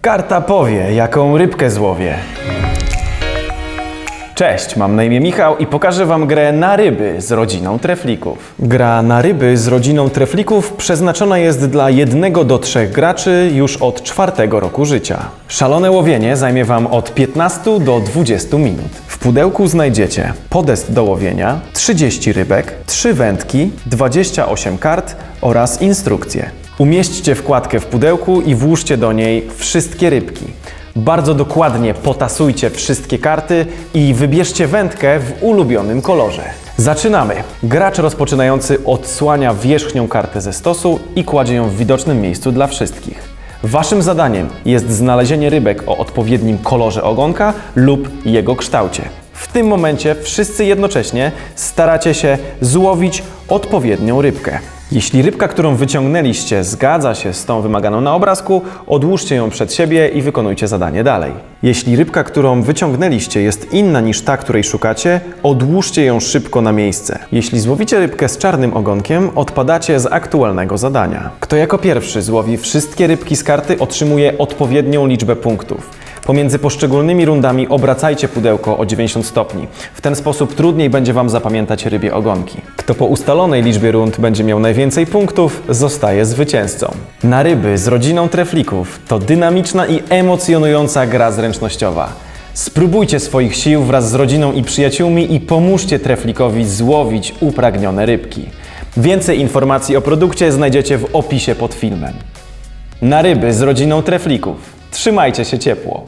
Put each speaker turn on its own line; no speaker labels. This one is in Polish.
Karta powie, jaką rybkę złowię. Cześć, mam na imię Michał i pokażę Wam grę na ryby z rodziną treflików. Gra na ryby z rodziną treflików przeznaczona jest dla jednego do trzech graczy już od czwartego roku życia. Szalone łowienie zajmie Wam od 15 do 20 minut. W pudełku znajdziecie podest do łowienia, 30 rybek, 3 wędki, 28 kart oraz instrukcje. Umieśćcie wkładkę w pudełku i włóżcie do niej wszystkie rybki. Bardzo dokładnie potasujcie wszystkie karty i wybierzcie wędkę w ulubionym kolorze. Zaczynamy! Gracz rozpoczynający odsłania wierzchnią kartę ze stosu i kładzie ją w widocznym miejscu dla wszystkich. Waszym zadaniem jest znalezienie rybek o odpowiednim kolorze ogonka lub jego kształcie. W tym momencie wszyscy jednocześnie staracie się złowić odpowiednią rybkę. Jeśli rybka, którą wyciągnęliście, zgadza się z tą wymaganą na obrazku, odłóżcie ją przed siebie i wykonujcie zadanie dalej. Jeśli rybka, którą wyciągnęliście, jest inna niż ta, której szukacie, odłóżcie ją szybko na miejsce. Jeśli złowicie rybkę z czarnym ogonkiem, odpadacie z aktualnego zadania. Kto jako pierwszy złowi wszystkie rybki z karty, otrzymuje odpowiednią liczbę punktów. Pomiędzy poszczególnymi rundami obracajcie pudełko o 90 stopni. W ten sposób trudniej będzie Wam zapamiętać rybie ogonki. Kto po ustalonej liczbie rund będzie miał najwięcej punktów, zostaje zwycięzcą. Na ryby z rodziną treflików to dynamiczna i emocjonująca gra zręcznościowa. Spróbujcie swoich sił wraz z rodziną i przyjaciółmi i pomóżcie treflikowi złowić upragnione rybki. Więcej informacji o produkcie znajdziecie w opisie pod filmem. Na ryby z rodziną treflików. Trzymajcie się ciepło.